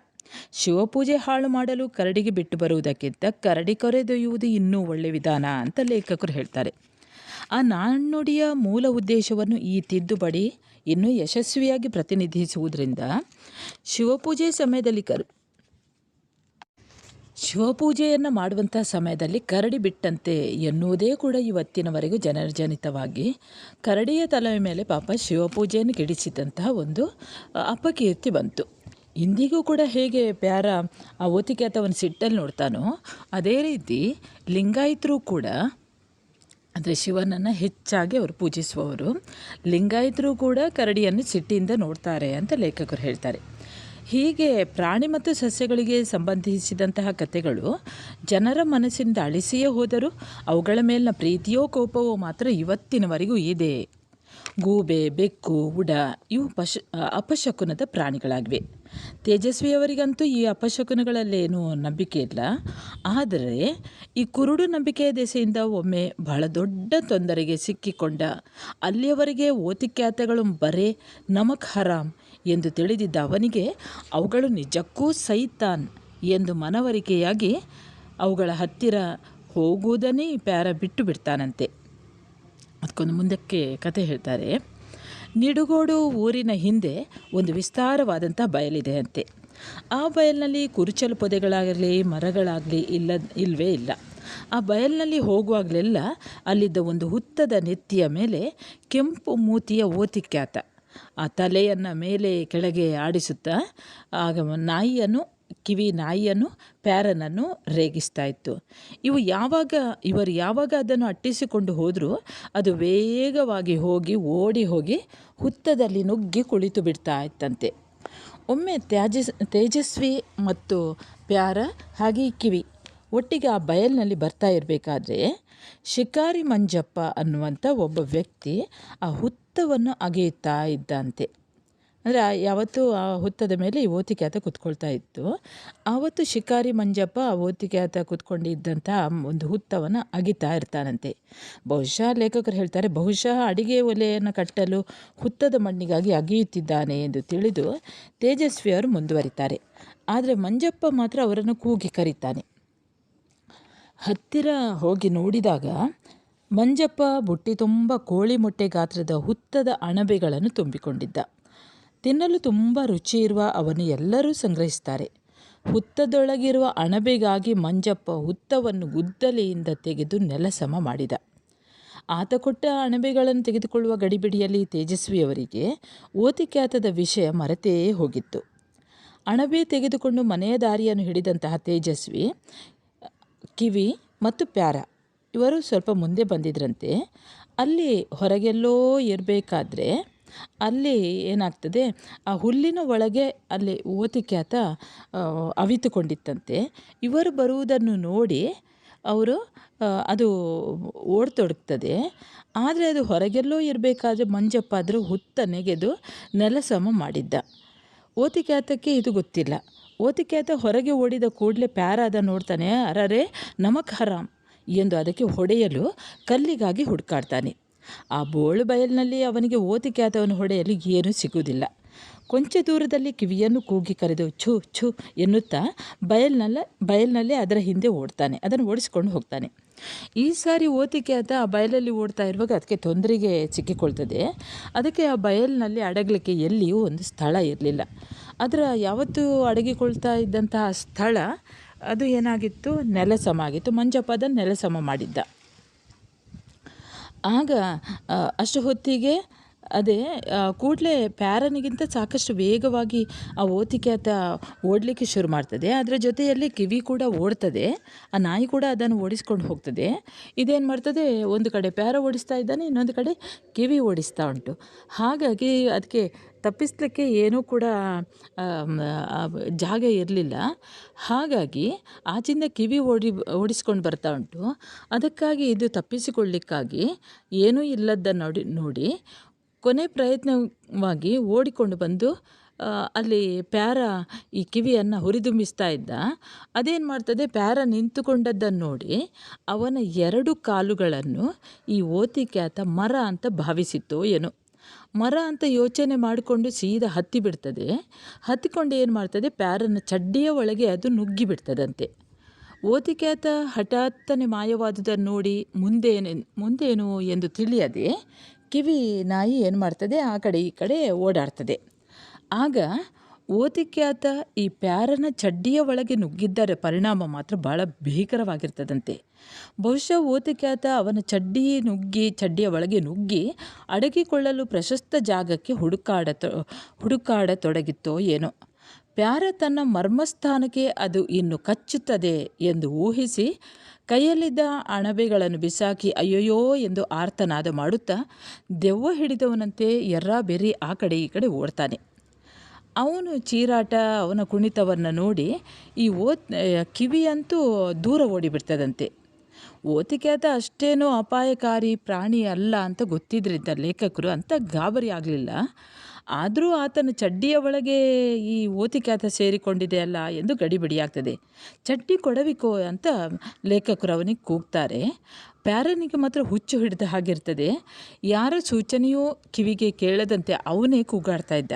ಶಿವಪೂಜೆ ಹಾಳು ಮಾಡಲು ಕರಡಿಗೆ ಬಿಟ್ಟು ಬರುವುದಕ್ಕಿಂತ ಕರಡಿ ಕೊರೆದೊಯ್ಯುವುದು ಇನ್ನೂ ಒಳ್ಳೆಯ ವಿಧಾನ ಅಂತ ಲೇಖಕರು ಹೇಳ್ತಾರೆ. ಆ ನಾಣ್ಣುಡಿಯ ಮೂಲ ಉದ್ದೇಶವನ್ನು ಈ ತಿದ್ದುಪಡಿ ಇನ್ನೂ ಯಶಸ್ವಿಯಾಗಿ ಪ್ರತಿನಿಧಿಸುವುದರಿಂದ ಶಿವಪೂಜೆ ಸಮಯದಲ್ಲಿ ಕರ್ ಶಿವಪೂಜೆಯನ್ನು ಮಾಡುವಂಥ ಸಮಯದಲ್ಲಿ ಕರಡಿ ಬಿಟ್ಟಂತೆ ಎನ್ನುವುದೇ ಕೂಡ ಇವತ್ತಿನವರೆಗೂ ಜನರ್ಜನಿತವಾಗಿ ಕರಡಿಯ ತಲೆಯ ಮೇಲೆ ಪಾಪ ಶಿವಪೂಜೆಯನ್ನು ಕೆಡಿಸಿದಂತಹ ಒಂದು ಅಪಕೀರ್ತಿ ಬಂತು. ಇಂದಿಗೂ ಕೂಡ ಹೇಗೆ ಪ್ಯಾರ ಆ ಓತಿಕ್ಯಾತವನ್ನು ಸಿಟ್ಟಲ್ಲಿ ನೋಡ್ತಾನೋ, ಅದೇ ರೀತಿ ಲಿಂಗಾಯಿತರು ಕೂಡ ಅಂದರೆ ಶಿವನನ್ನು ಹೆಚ್ಚಾಗಿ ಅವರು ಪೂಜಿಸುವವರು. ಲಿಂಗಾಯಿತರು ಕೂಡ ಕರಡಿಯನ್ನು ಸಿಟ್ಟಿಯಿಂದ ನೋಡ್ತಾರೆ ಅಂತ ಲೇಖಕರು ಹೇಳ್ತಾರೆ. ಹೀಗೆ ಪ್ರಾಣಿ ಮತ್ತು ಸಸ್ಯಗಳಿಗೆ ಸಂಬಂಧಿಸಿದಂತಹ ಕಥೆಗಳು ಜನರ ಮನಸ್ಸಿಂದ ಅಳಿಸಿಯೇ ಹೋದರೂ ಅವುಗಳ ಮೇಲಿನ ಪ್ರೀತಿಯೋ ಕೋಪವೋ ಮಾತ್ರ ಇವತ್ತಿನವರೆಗೂ ಇದೆ. ಗೂಬೆ, ಬೆಕ್ಕು, ಉಡ ಇವು ಪಶ, ಅಪಶಕುನದ ಪ್ರಾಣಿಗಳಾಗಿವೆ. ತೇಜಸ್ವಿಯವರಿಗಂತೂ ಈ ಅಪಶಕುನಗಳಲ್ಲೇನೂ ನಂಬಿಕೆ ಇಲ್ಲ. ಆದರೆ ಈ ಕುರುಡು ನಂಬಿಕೆಯ ದೆಸೆಯಿಂದ ಒಮ್ಮೆ ಬಹಳ ದೊಡ್ಡ ತೊಂದರೆಗೆ ಸಿಕ್ಕಿಕೊಂಡ. ಅಲ್ಲಿಯವರೆಗೆ ಓತಿಖ್ಯಾತಗಳು ಬರೇ ನಮಕ್ ಹರಾಮ್ ಎಂದು ತಿಳಿದಿದ್ದ ಅವನಿಗೆ ಅವುಗಳು ನಿಜಕ್ಕೂ ಸೈತಾನ್ ಎಂದು ಮನವರಿಕೆಯಾಗಿ ಅವುಗಳ ಹತ್ತಿರ ಹೋಗುವುದನ್ನೇ ಪ್ಯಾರ ಬಿಟ್ಟು ಬಿಡ್ತಾನಂತೆ. ಅದಕ್ಕೊಂದು ಮುಂದಕ್ಕೆ ಕತೆ ಹೇಳ್ತಾರೆ. ನಿಡುಗೋಡು ಊರಿನ ಹಿಂದೆ ಒಂದು ವಿಸ್ತಾರವಾದಂಥ ಬಯಲಿದೆ ಅಂತೆ. ಆ ಬಯಲಿನಲ್ಲಿ ಕುರುಚಲು ಪೊದೆಗಳಾಗಲಿ, ಮರಗಳಾಗಲಿ ಇಲ್ಲ ಇಲ್ಲವೇ ಇಲ್ಲ. ಆ ಬಯಲಿನಲ್ಲಿ ಹೋಗುವಾಗಲೆಲ್ಲ ಅಲ್ಲಿದ್ದ ಒಂದು ಹುತ್ತದ ನೆತ್ತಿಯ ಮೇಲೆ ಕೆಂಪು ಮೂತಿಯ ಓತಿಕ್ಯಾತ ಆ ತಲೆಯನ್ನು ಮೇಲೆ ಕೆಳಗೆ ಆಡಿಸುತ್ತಾ, ಆಗ ನಾಯಿಯನ್ನು ಕಿವಿ ನಾಯಿಯನ್ನು, ಪ್ಯಾರನನ್ನು ರೇಗಿಸ್ತಾ ಇತ್ತು. ಇವು ಯಾವಾಗ, ಇವರು ಯಾವಾಗ ಅದನ್ನು ಅಟ್ಟಿಸಿಕೊಂಡು ಹೋದರೂ, ಅದು ವೇಗವಾಗಿ ಹೋಗಿ, ಓಡಿ ಹೋಗಿ ಹುತ್ತದಲ್ಲಿ ನುಗ್ಗಿ ಕುಳಿತು ಬಿಡ್ತಾ ಇತ್ತಂತೆ. ಒಮ್ಮೆ ತ್ಯಾಜಸ್ ತೇಜಸ್ವಿ ಮತ್ತು ಪ್ಯಾರ, ಹಾಗೆ ಕಿವಿ ಒಟ್ಟಿಗೆ ಆ ಬಯಲಿನಲ್ಲಿ ಬರ್ತಾ ಇರಬೇಕಾದ್ರೆ, ಶಿಕಾರಿ ಮಂಜಪ್ಪ ಅನ್ನುವಂಥ ಒಬ್ಬ ವ್ಯಕ್ತಿ ಆ ಹುತ್ತವನ್ನು ಅಗೆಯುತ್ತಾ ಇದ್ದಂತೆ. ಅಂದರೆ ಯಾವತ್ತು ಆ ಹುತ್ತದ ಮೇಲೆ ಈ ಓತಿಕ್ಯಾತ ಕೂತ್ಕೊಳ್ತಾ ಇತ್ತು. ಆವತ್ತು ಶಿಕಾರಿ ಮಂಜಪ್ಪ ಆ ಓತಿಕ್ಯಾತ ಕೂತ್ಕೊಂಡಿದ್ದಂಥ ಒಂದು ಹುತ್ತವನ್ನು ಅಗಿತಾ ಇರ್ತಾನಂತೆ. ಬಹುಶಃ ಲೇಖಕರು ಹೇಳ್ತಾರೆ, ಬಹುಶಃ ಅಡಿಗೆ ಒಲೆಯನ್ನು ಕಟ್ಟಲು ಹುತ್ತದ ಮಣ್ಣಿಗಾಗಿ ಅಗಿಯುತ್ತಿದ್ದಾನೆ ಎಂದು ತಿಳಿದು ತೇಜಸ್ವಿಯವರು ಮುಂದುವರಿತಾರೆ. ಆದರೆ ಮಂಜಪ್ಪ ಮಾತ್ರ ಅವರನ್ನು ಕೂಗಿ ಕರೀತಾನೆ. ಹತ್ತಿರ ಹೋಗಿ ನೋಡಿದಾಗ ಮಂಜಪ್ಪ ಬುಟ್ಟಿ ತುಂಬ ಕೋಳಿ ಮೊಟ್ಟೆ ಗಾತ್ರದ ಹುತ್ತದ ಅಣಬೆಗಳನ್ನು ತುಂಬಿಕೊಂಡಿದ್ದ. ತಿನ್ನಲು ತುಂಬ ರುಚಿ ಇರುವ ಅವನು ಎಲ್ಲರೂ ಸಂಗ್ರಹಿಸ್ತಾರೆ. ಹುತ್ತದೊಳಗಿರುವ ಅಣಬೆಗಾಗಿ ಮಂಜಪ್ಪ ಹುತ್ತವನ್ನು ಗುದ್ದಲಿಯಿಂದ ತೆಗೆದು ನೆಲಸಮ ಮಾಡಿದ. ಆತ ಕೊಟ್ಟ ಅಣಬೆಗಳನ್ನು ತೆಗೆದುಕೊಳ್ಳುವ ಗಡಿಬಿಡಿಯಲ್ಲಿ ತೇಜಸ್ವಿಯವರಿಗೆ ಓತಿಕ್ಯಾತದ ವಿಷಯ ಮರೆತೇ ಹೋಗಿತ್ತು. ಅಣಬೆ ತೆಗೆದುಕೊಂಡು ಮನೆಯ ದಾರಿಯನ್ನು ಹಿಡಿದಂತಹ ತೇಜಸ್ವಿ, ಕಿವಿ ಮತ್ತು ಪ್ಯಾರ ಇವರು ಸ್ವಲ್ಪ ಮುಂದೆ ಬಂದಿದ್ರಂತೆ. ಅಲ್ಲಿ ಹೊರಗೆಲ್ಲೋ ಇರಬೇಕಾದ್ರೆ ಅಲ್ಲಿ ಏನಾಗ್ತದೆ, ಆ ಹುಲ್ಲಿನ ಒಳಗೆ ಅಲ್ಲಿ ಓತಿಕ್ಯಾತ ಅವಿತುಕೊಂಡಿತ್ತಂತೆ. ಇವರು ಬರುವುದನ್ನು ನೋಡಿ ಅವರು ಅದು ಓಡ್ತೊಡಗ್ತದೆ. ಆದರೆ ಅದು ಹೊರಗೆಲ್ಲೋ ಇರಬೇಕಾದ್ರೆ ಮಂಜಪ್ಪ ಅದರ ಹುತ್ತ ನೆಗೆದು ನೆಲಸಮ ಮಾಡಿದ್ದ. ಓತಿಕ್ಯಾತಕ್ಕೆ ಇದು ಗೊತ್ತಿಲ್ಲ. ಓತಿಕ್ಯಾತ ಹೊರಗೆ ಓಡಿದ ಕೂಡಲೇ ಪ್ಯಾರಾದ ನೋಡ್ತಾನೆ, ಅರರೆ, ನಮಕ್ ಹರಾಮ್ ಎಂದು ಅದಕ್ಕೆ ಹೊಡೆಯಲು ಕಲ್ಲಿಗಾಗಿ ಹುಡುಕಾಡ್ತಾನೆ. ಆ ಬೋಳು ಬಯಲಿನಲ್ಲಿ ಅವನಿಗೆ ಓತಿಕ್ಯಾತವನ್ನು ಹೊಡೆಯಲು ಏನೂ ಸಿಗುವುದಿಲ್ಲ. ಕೊಂಚ ದೂರದಲ್ಲಿ ಕಿವಿಯನ್ನು ಕೂಗಿ ಕರೆದು, ಛು ಛು, ಎನ್ನುತ್ತಾ ಬಯಲಿನಲ್ಲ, ಬಯಲಿನಲ್ಲೇ ಅದರ ಹಿಂದೆ ಓಡ್ತಾನೆ, ಅದನ್ನು ಓಡಿಸ್ಕೊಂಡು ಹೋಗ್ತಾನೆ. ಈ ಸಾರಿ ಓತಿಕ್ಯಾತ ಆ ಬಯಲಲ್ಲಿ ಓಡ್ತಾ ಇರುವಾಗ ಅದಕ್ಕೆ ತೊಂದರೆಗೆ ಸಿಕ್ಕಿಕೊಳ್ತದೆ. ಅದಕ್ಕೆ ಆ ಬಯಲಿನಲ್ಲಿ ಅಡಗಲಿಕ್ಕೆ ಎಲ್ಲಿಯೂ ಒಂದು ಸ್ಥಳ ಇರಲಿಲ್ಲ. ಅದರ ಯಾವತ್ತೂ ಅಡಗಿಕೊಳ್ತಾ ಇದ್ದಂತಹ ಸ್ಥಳ, ಅದು ಏನಾಗಿತ್ತು? ನೆಲಸಮ ಆಗಿತ್ತು. ಮಂಜಪ್ಪ ಅದನ್ನು ನೆಲಸಮ ಮಾಡಿದ್ದ. ಆಗ ಅಷ್ಟು ಹೊತ್ತಿಗೆ, ಅದೇ ಕೂಡಲೇ ಪ್ಯಾರನಿಗಿಂತ ಸಾಕಷ್ಟು ವೇಗವಾಗಿ ಆ ಓತಿಕ್ಯಾತ ಓಡಲಿಕ್ಕೆ ಶುರು ಮಾಡ್ತದೆ. ಅದರ ಜೊತೆಯಲ್ಲಿ ಕಿವಿ ಕೂಡ ಓಡ್ತದೆ. ಆ ನಾಯಿ ಕೂಡ ಅದನ್ನು ಓಡಿಸ್ಕೊಂಡು ಹೋಗ್ತದೆ. ಇದೇನು ಮಾಡ್ತದೆ? ಒಂದು ಕಡೆ ಪ್ಯಾರ ಓಡಿಸ್ತಾ ಇದ್ದಾನೆ, ಇನ್ನೊಂದು ಕಡೆ ಕಿವಿ ಓಡಿಸ್ತಾ ಉಂಟು. ಹಾಗಾಗಿ ಅದಕ್ಕೆ ತಪ್ಪಿಸಲಿಕ್ಕೆ ಏನೂ ಕೂಡ ಜಾಗ ಇರಲಿಲ್ಲ. ಹಾಗಾಗಿ ಆಚಿಂದ ಕಿವಿ ಓಡಿ, ಓಡಿಸ್ಕೊಂಡು ಬರ್ತಾ ಉಂಟು. ಅದಕ್ಕಾಗಿ ಇದು ತಪ್ಪಿಸಿಕೊಳ್ಳಿಕ್ಕಾಗಿ ಏನೂ ಇಲ್ಲದ ನೋಡಿ ನೋಡಿ ಕೊನೆ ಪ್ರಯತ್ನವಾಗಿ ಓಡಿಕೊಂಡು ಬಂದು ಅಲ್ಲಿ ಪ್ಯಾರ ಈ ಕಿವಿಯನ್ನು ಹುರಿದುಂಬಿಸ್ತಾ ಇದ್ದ. ಅದೇನು ಮಾಡ್ತದೆ? ಪ್ಯಾರ ನಿಂತುಕೊಂಡದ್ದನ್ನು ನೋಡಿ ಅವನ ಎರಡು ಕಾಲುಗಳನ್ನು ಈ ಓತಿಕ್ಯಾತ ಮರ ಅಂತ ಭಾವಿಸಿತ್ತು ಏನೋ. ಮರ ಅಂತ ಯೋಚನೆ ಮಾಡಿಕೊಂಡು ಸೀದಾ ಹತ್ತಿ ಬಿಡ್ತದೆ. ಹತ್ತಿಕೊಂಡು ಏನು ಮಾಡ್ತದೆ? ಪ್ಯಾರನ ಚಡ್ಡಿಯ ಒಳಗೆ ಅದು ನುಗ್ಗಿ ಬಿಡ್ತದಂತೆ. ಓತಿಕ್ಯಾತ ಹಠಾತ್ತನೆ ಮಾಯವಾದುದನ್ನು ನೋಡಿ ಮುಂದೇನು ಮುಂದೇನು ಎಂದು ತಿಳಿಯದೆ ಕಿವಿ ನಾಯಿ ಏನು ಮಾಡ್ತದೆ? ಆ ಕಡೆ ಈ ಕಡೆ ಓಡಾಡ್ತದೆ. ಆಗ ಓತಿಕ್ಯಾತ ಈ ಪ್ಯಾರನ ಚಡ್ಡಿಯ ಒಳಗೆ ನುಗ್ಗಿದ್ದರೆ ಪರಿಣಾಮ ಮಾತ್ರ ಭಾಳ ಭೀಕರವಾಗಿರ್ತದಂತೆ. ಬಹುಶಃ ಓತಿಕ್ಯಾತ ಅವನ ಚಡ್ಡಿ ನುಗ್ಗಿ, ಚಡ್ಡಿಯ ಒಳಗೆ ನುಗ್ಗಿ ಅಡಗಿಕೊಳ್ಳಲು ಪ್ರಶಸ್ತ ಜಾಗಕ್ಕೆ ಹುಡುಕಾಡ ಹುಡುಕಾಡತೊಡಗಿತ್ತೋ ಏನೋ. ಪ್ಯಾರ ತನ್ನ ಮರ್ಮಸ್ಥಾನಕ್ಕೆ ಅದು ಇನ್ನು ಕಚ್ಚುತ್ತದೆ ಎಂದು ಊಹಿಸಿ ಕೈಯಲ್ಲಿದ್ದ ಅಣಬೆಗಳನ್ನು ಬಿಸಾಕಿ ಅಯ್ಯಯ್ಯೋ ಎಂದು ಆರ್ತನಾದ ಮಾಡುತ್ತಾ ದೆವ್ವ ಹಿಡಿದವನಂತೆ ಎರ್ರಾ ಬೆರಿ ಆ ಕಡೆ ಈ ಕಡೆ ಓಡ್ತಾನೆ. ಅವನು ಚೀರಾಟ, ಅವನ ಕುಣಿತವನ್ನು ನೋಡಿ ಈ ಓತ್ ಕಿವಿಯಂತೂ ದೂರ ಓಡಿಬಿಡ್ತದಂತೆ. ಓತಿಕ್ಯಾತ ಅಷ್ಟೇನೂ ಅಪಾಯಕಾರಿ ಪ್ರಾಣಿ ಅಲ್ಲ ಅಂತ ಗೊತ್ತಿದ್ರಿಂದ ಲೇಖಕರು ಅಂತ ಗಾಬರಿ ಆಗಲಿಲ್ಲ. ಆದರೂ ಆತನ ಚಡ್ಡಿಯ ಒಳಗೆ ಈ ಓತಿಕ್ಯಾತ ಸೇರಿಕೊಂಡಿದೆ ಅಲ್ಲ ಎಂದು ಗಡಿಬಿಡಿಯಾಗ್ತದೆ. ಚಡ್ಡಿ ಕೊಡವಿಕೋ ಅಂತ ಲೇಖಕರು ಅವನಿಗೆ ಕೂಗ್ತಾರೆ. ಪ್ಯಾರನಿಗೆ ಮಾತ್ರ ಹುಚ್ಚು ಹಿಡಿದ ಹಾಗಿರ್ತದೆ. ಯಾರ ಸೂಚನೆಯೂ ಕಿವಿಗೆ ಕೇಳದಂತೆ ಅವನೇ ಕೂಗಾಡ್ತಾ ಇದ್ದ.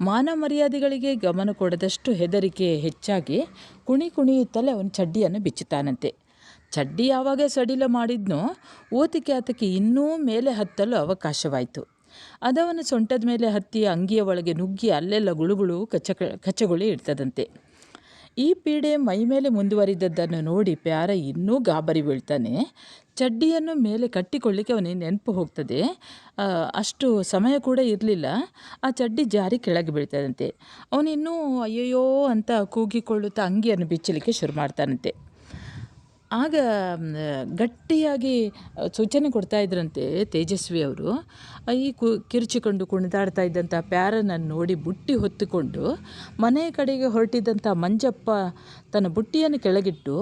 ಮಾನ ಮರ್ಯಾದೆಗಳಿಗೆ ಗಮನ ಕೊಡದಷ್ಟು ಹೆದರಿಕೆ ಹೆಚ್ಚಾಗಿ ಕುಣಿ ಕುಣಿಯುತ್ತಲೇ ಅವನು ಚಡ್ಡಿಯನ್ನು ಬಿಚ್ಚುತ್ತಾನಂತೆ. ಚಡ್ಡಿ ಯಾವಾಗ ಸಡಿಲ ಮಾಡಿದ್ನೋ ಓತಿಕೆ ಆತಕ್ಕೆ ಇನ್ನೂ ಮೇಲೆ ಹತ್ತಲು ಅವಕಾಶವಾಯಿತು. ಅದವನ ಸೊಂಟದ ಮೇಲೆ ಹತ್ತಿ ಅಂಗಿಯ ಒಳಗೆ ನುಗ್ಗಿ ಅಲ್ಲೆಲ್ಲ ಗುಳುಗುಳು ಕಚ್ಚ ಕಚ್ಚಗುಳಿ ಇಡ್ತದಂತೆ ಈ ಪೀಡೆ ಮೈ ಮೇಲೆ ಮುಂದುವರಿದದ್ದನ್ನು ನೋಡಿ ಪ್ಯಾರ ಇನ್ನೂ ಗಾಬರಿ ಬೀಳ್ತಾನೆ. ಚಡ್ಡಿಯನ್ನು ಮೇಲೆ ಕಟ್ಟಿಕೊಳ್ಳಿಕ್ಕೆ ಅವನಿಗೆ ನೆನಪು ಹೋಗ್ತದೆ. ಅಷ್ಟು ಸಮಯ ಕೂಡ ಇರಲಿಲ್ಲ. ಆ ಚಡ್ಡಿ ಜಾರಿ ಕೆಳಗೆ ಬೀಳ್ತದಂತೆ ಅವನಿನ್ನೂ ಅಯ್ಯಯ್ಯೋ ಅಂತ ಕೂಗಿಕೊಳ್ಳುತ್ತಾ ಅಂಗಿಯನ್ನು ಬಿಚ್ಚಲಿಕ್ಕೆ ಶುರು ಮಾಡ್ತಾನಂತೆ. ಆಗ ಗಟ್ಟಿಯಾಗಿ ಸೂಚನೆ ಕೊಡ್ತಾ ಇದ್ರಂತೆ ತೇಜಸ್ವಿ ಅವರು. ಈ ಕು ಕಿರುಚಿಕೊಂಡು ಕುಣಿದಾಡ್ತಾ ಇದ್ದಂಥ ಪ್ಯಾರನನ್ನು ನೋಡಿ ಬುಟ್ಟಿ ಹೊತ್ತುಕೊಂಡು ಮನೆಯ ಕಡೆಗೆ ಹೊರಟಿದ್ದಂಥ ಮಂಜಪ್ಪ ತನ್ನ ಬುಟ್ಟಿಯನ್ನು ಕೆಳಗಿಟ್ಟು,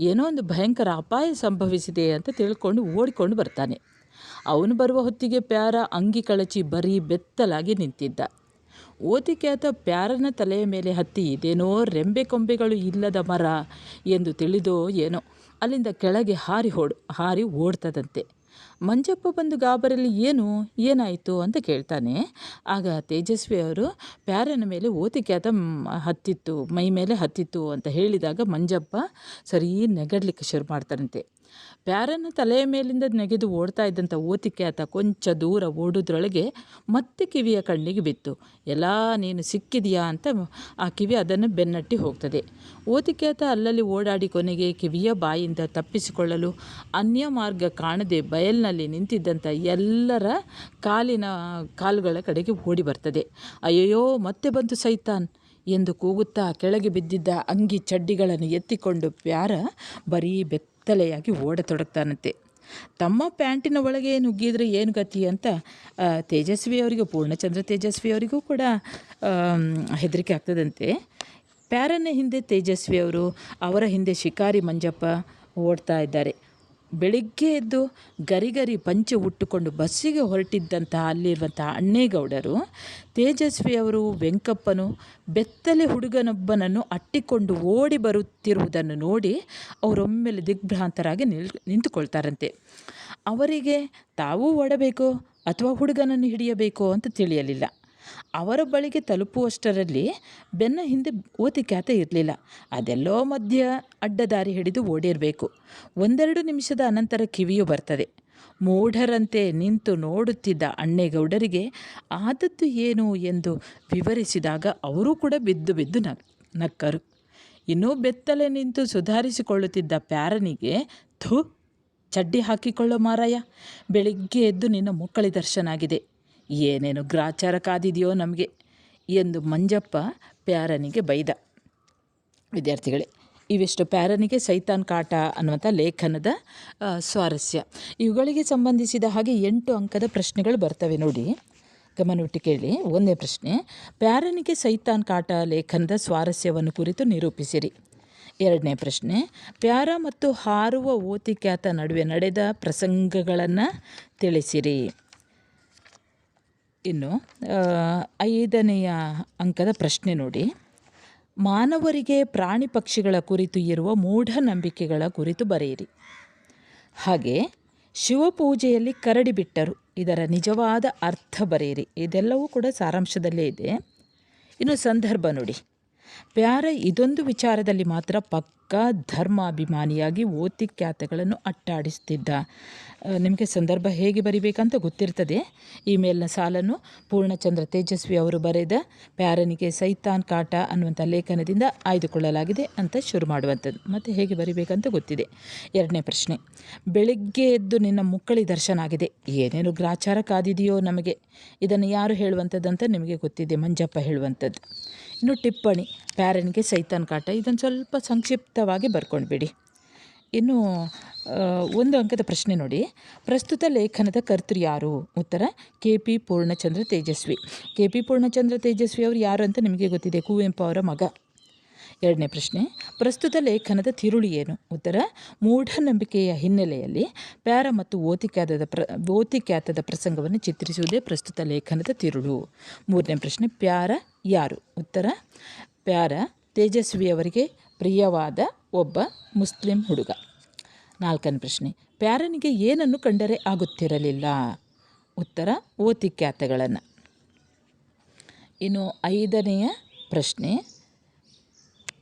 ಏನೋ ಒಂದು ಭಯಂಕರ ಅಪಾಯ ಸಂಭವಿಸಿದೆ ಅಂತ ತಿಳ್ಕೊಂಡು ಓಡಿಕೊಂಡು ಬರ್ತಾನೆ. ಅವನು ಬರುವ ಹೊತ್ತಿಗೆ ಪ್ಯಾರ ಅಂಗಿ ಕಳಚಿ ಬರೀ ಬೆತ್ತಲಾಗಿ ನಿಂತಿದ್ದ. ಓತಿಕ್ಯಾತ ಪ್ಯಾರನ ತಲೆಯ ಮೇಲೆ ಹತ್ತಿ ಇದೇನೋ ರೆಂಬೆ ಕೊಂಬೆಗಳು ಇಲ್ಲದ ಮರ ಎಂದು ತಿಳಿದೋ ಏನೋ. ಅಲ್ಲಿಂದ ಕೆಳಗೆ ಹಾರಿ ಹೋಡು, ಹಾರಿ ಓಡ್ತದಂತೆ. ಮಂಜಪ್ಪ ಬಂದು ಗಾಬರಲ್ಲಿ ಏನು, ಏನಾಯಿತು? ಅಂತ ಕೇಳ್ತಾನೆ. ಆಗ ತೇಜಸ್ವಿ ಅವರು, ಪ್ಯಾರನ ಮೇಲೆ ಓತಿಕ್ಯಾತ ಹತ್ತಿತ್ತು, ಮೈ ಮೇಲೆ ಹತ್ತಿತ್ತು ಅಂತ ಹೇಳಿದಾಗ ಮಂಜಪ್ಪ ಸರಿ ನೆಗಡ್ಲಿಕ್ಕೆ ಶುರು ಮಾಡ್ತಾರಂತೆ. ಪ್ಯಾರನ ತಲೆಯ ಮೇಲಿಂದ ನೆಗೆದು ಓಡ್ತಾ ಇದ್ದಂಥ ಓತಿಕ್ಯಾತ ಕೊಂಚ ದೂರ ಓಡೋದ್ರೊಳಗೆ ಮತ್ತೆ ಕಿವಿಯ ಕಣ್ಣಿಗೆ ಬಿತ್ತು. ಎಲ್ಲ, ನೀನು ಸಿಕ್ಕಿದೆಯಾ? ಅಂತ ಆ ಕಿವಿ ಅದನ್ನು ಬೆನ್ನಟ್ಟಿ ಹೋಗ್ತದೆ. ಓತಿಕ್ಯಾತ ಅಲ್ಲಲ್ಲಿ ಓಡಾಡಿ ಕೊನೆಗೆ ಕಿವಿಯ ಬಾಯಿಂದ ತಪ್ಪಿಸಿಕೊಳ್ಳಲು ಅನ್ಯ ಮಾರ್ಗ ಕಾಣದೆ ಬಯಲಿನಲ್ಲಿ ನಿಂತಿದ್ದಂಥ ಎಲ್ಲರ ಕಾಲಿನ ಕಾಲುಗಳ ಕಡೆಗೆ ಓಡಿ ಬರ್ತದೆ. ಅಯ್ಯೋ ಮತ್ತೆ ಬಂತು ಸೈತಾನ್ ಎಂದು ಕೂಗುತ್ತಾ ಕೆಳಗೆ ಬಿದ್ದಿದ್ದ ಅಂಗಿ ಚಡ್ಡಿಗಳನ್ನು ಎತ್ತಿಕೊಂಡು ಪ್ಯಾರ ಬರೀ ಬೆತ್ತಲೆಯಾಗಿ ಓಡತೊಡಗ್ತಾನಂತೆ. ತಮ್ಮ ಪ್ಯಾಂಟಿನ ಒಳಗೆ ನುಗ್ಗಿದ್ರೆ ಏನು ಗತಿ ಅಂತ ತೇಜಸ್ವಿ ಅವರಿಗೂ, ಪೂರ್ಣಚಂದ್ರ ತೇಜಸ್ವಿ ಅವರಿಗೂ ಕೂಡ ಹೆದರಿಕೆ ಆಗ್ತದಂತೆ. ಪ್ಯಾರನ ಹಿಂದೆ ತೇಜಸ್ವಿ ಅವರು, ಅವರ ಹಿಂದೆ ಶಿಕಾರಿ ಮಂಜಪ್ಪ ಓಡ್ತಾ ಇದ್ದಾರೆ. ಬೆಳಿಗ್ಗೆ ಎದ್ದು ಗರಿಗರಿ ಪಂಚೆ ಉಟ್ಟುಕೊಂಡು ಬಸ್ಸಿಗೆ ಹೊರಟಿದ್ದಂತಹ ಅಲ್ಲಿರುವಂಥ ಅಣ್ಣೇಗೌಡರು ತೇಜಸ್ವಿಯವರು ವೆಂಕಪ್ಪನು, ಬೆತ್ತಲೆ ಹುಡುಗನೊಬ್ಬನನ್ನು ಅಟ್ಟಿಕೊಂಡು ಓಡಿ ಬರುತ್ತಿರುವುದನ್ನು ನೋಡಿ ಅವರೊಮ್ಮೆಲೆ ದಿಗ್ಭ್ರಾಂತರಾಗಿ ನಿಲ್, ನಿಂತುಕೊಳ್ತಾರಂತೆ. ಅವರಿಗೆ ತಾವೂ ಓಡಬೇಕೋ ಅಥವಾ ಹುಡುಗನನ್ನು ಹಿಡಿಯಬೇಕೋ ಅಂತ ತಿಳಿಯಲಿಲ್ಲ. ಅವರ ಬಳಿಗೆ ತಲುಪುವಷ್ಟರಲ್ಲಿ ಬೆನ್ನ ಹಿಂದೆ ಓತಿ ಖ್ಯಾತ ಇರಲಿಲ್ಲ. ಅದೆಲ್ಲೋ ಮಧ್ಯ ಅಡ್ಡದಾರಿ ಹಿಡಿದು ಓಡಿರಬೇಕು. ಒಂದೆರಡು ನಿಮಿಷದ ಅನಂತರ ಕಿವಿಯು ಬರ್ತದೆ. ಮೂಢರಂತೆ ನಿಂತು ನೋಡುತ್ತಿದ್ದ ಅಣ್ಣೇಗೌಡರಿಗೆ ಆದದ್ದು ಏನು ಎಂದು ವಿವರಿಸಿದಾಗ ಅವರೂ ಕೂಡ ಬಿದ್ದು ಬಿದ್ದು ನಕ್, ನಕ್ಕರು. ಇನ್ನೂ ಬೆತ್ತಲೆ ನಿಂತು ಸುಧಾರಿಸಿಕೊಳ್ಳುತ್ತಿದ್ದ ಪ್ಯಾರನಿಗೆ ಥು, ಚಡ್ಡಿ ಹಾಕಿಕೊಳ್ಳೋ ಮಾರಾಯ. ಬೆಳಿಗ್ಗೆ ಎದ್ದು ನಿನ್ನ ಮುಕ್ಕಳಿ ದರ್ಶನ ಆಗಿದೆ ಏನೇನು ಗ್ರಾಚಾರ ಕಾದಿದೆಯೋ ನಮಗೆ ಎಂದು ಮಂಜಪ್ಪ ಪ್ಯಾರನಿಗೆ ಬೈದ. ವಿದ್ಯಾರ್ಥಿಗಳೇ, ಇವೆಷ್ಟು ಪ್ಯಾರನಿಗೆ ಸೈತಾನ್ ಕಾಟ ಅನ್ನುವಂಥ ಲೇಖನದ ಸ್ವಾರಸ್ಯ. ಇವುಗಳಿಗೆ ಸಂಬಂಧಿಸಿದ ಹಾಗೆ ಎಂಟು ಅಂಕದ ಪ್ರಶ್ನೆಗಳು ಬರ್ತವೆ ನೋಡಿ. ಗಮನವಿಟ್ಟು ಕೇಳಿ. ಒಂದನೇ ಪ್ರಶ್ನೆ, ಪ್ಯಾರನಿಗೆ ಸೈತಾನ್ ಕಾಟ ಲೇಖನದ ಸ್ವಾರಸ್ಯವನ್ನು ಕುರಿತು ನಿರೂಪಿಸಿರಿ. ಎರಡನೇ ಪ್ರಶ್ನೆ, ಪ್ಯಾರ ಮತ್ತು ಹಾರುವ ಓತಿಕ್ಯಾತ ನಡುವೆ ನಡೆದ ಪ್ರಸಂಗಗಳನ್ನು ತಿಳಿಸಿರಿ. ಇನ್ನು ಐದನೆಯ ಅಂಕದ ಪ್ರಶ್ನೆ ನೋಡಿ. ಮಾನವರಿಗೆ ಪ್ರಾಣಿ ಪಕ್ಷಿಗಳ ಕುರಿತು ಇರುವ ಮೂಢನಂಬಿಕೆಗಳ ಕುರಿತು ಬರೆಯಿರಿ. ಹಾಗೆ, ಶಿವಪೂಜೆಯಲ್ಲಿ ಕರಡಿ ಬಿಟ್ಟರು, ಇದರ ನಿಜವಾದ ಅರ್ಥ ಬರೆಯಿರಿ. ಇದೆಲ್ಲವೂ ಕೂಡ ಸಾರಾಂಶದಲ್ಲೇ ಇದೆ. ಇನ್ನು ಸಂದರ್ಭ ನೋಡಿ. ಪ್ಯಾರ ಇದೊಂದು ವಿಚಾರದಲ್ಲಿ ಮಾತ್ರ ಪಕ್ಕಾ ಧರ್ಮಾಭಿಮಾನಿಯಾಗಿ ಓತಿಕ್ಯಾತಗಳನ್ನು ಅಟ್ಟಾಡಿಸ್ತಿದ್ದ. ಆ, ನಿಮಗೆ ಸಂದರ್ಭ ಹೇಗೆ ಬರಿಬೇಕಂತ ಗೊತ್ತಿರ್ತದೆ. ಈ ಮೇಲಿನ ಸಾಲನ್ನು ಪೂರ್ಣಚಂದ್ರ ತೇಜಸ್ವಿ ಅವರು ಬರೆದ ಪ್ಯಾರನಿಗೆ ಸೈತಾನ್ ಕಾಟ ಅನ್ನುವಂಥ ಲೇಖನದಿಂದ ಆಯ್ದುಕೊಳ್ಳಲಾಗಿದೆ ಅಂತ ಶುರು ಮಾಡುವಂಥದ್ದು. ಮತ್ತು ಹೇಗೆ ಬರಿಬೇಕಂತ ಗೊತ್ತಿದೆ. ಎರಡನೇ ಪ್ರಶ್ನೆ ಬೆಳಿಗ್ಗೆ ಎದ್ದು ನಿನ್ನ ಮುಕ್ಕಳಿ ದರ್ಶನ ಆಗಿದೆ. ಏನೇನು ಗ್ರಾಚಾರ ಕಾದಿದೆಯೋ ನಮಗೆ. ಇದನ್ನು ಯಾರು ಅಂತ ನಿಮಗೆ ಗೊತ್ತಿದೆ ಮಂಜಪ್ಪ ಹೇಳುವಂಥದ್ದು. ಇನ್ನು ಟಿಪ್ಪಣಿ ಪ್ಯಾರನಿಗೆ ಸೈತಾನ್ ಕಾಟ. ಇದನ್ನು ಸ್ವಲ್ಪ ಸಂಕ್ಷಿಪ್ತವಾಗಿ ಬರ್ಕೊಂಡ್ಬಿಡಿ. ಇನ್ನು ಒಂದು ಅಂಕದ ಪ್ರಶ್ನೆ ನೋಡಿ. ಪ್ರಸ್ತುತ ಲೇಖನದ ಕರ್ತೃ ಯಾರು? ಉತ್ತರ, K P Poornachandra Tejasvi. K P Poornachandra Tejasvi ಅವರು ಯಾರು ಅಂತ ನಿಮಗೆ ಗೊತ್ತಿದೆ, ಕುವೆಂಪು ಅವರ ಮಗ. ಎರಡನೇ ಪ್ರಶ್ನೆ, ಪ್ರಸ್ತುತ ಲೇಖನದ ತಿರುಳು ಏನು? ಉತ್ತರ ಮೂಢನಂಬಿಕೆಯ ಹಿನ್ನೆಲೆಯಲ್ಲಿ ಪ್ಯಾರ ಮತ್ತು ಓತಿಕ್ಯಾತದ ಪ್ರ ಓತಿಕ್ಯಾತದ ಪ್ರಸಂಗವನ್ನು ಚಿತ್ರಿಸುವುದೇ ಪ್ರಸ್ತುತ ಲೇಖನದ ತಿರುಳು. ಮೂರನೇ ಪ್ರಶ್ನೆ, ಪ್ಯಾರ ಯಾರು? ಉತ್ತರ ಪ್ಯಾರ ತೇಜಸ್ವಿಯವರಿಗೆ ಪ್ರಿಯವಾದ ಒಬ್ಬ ಮುಸ್ಲಿಂ ಹುಡುಗ. ನಾಲ್ಕನೇ ಪ್ರಶ್ನೆ, ಪ್ಯಾರನಿಗೆ ಏನನ್ನು ಕಂಡರೆ ಆಗುತ್ತಿರಲಿಲ್ಲ? ಉತ್ತರ ಓತಿಕ್ಯಾತಗಳನ್ನು ಇನ್ನು ಐದನೆಯ ಪ್ರಶ್ನೆ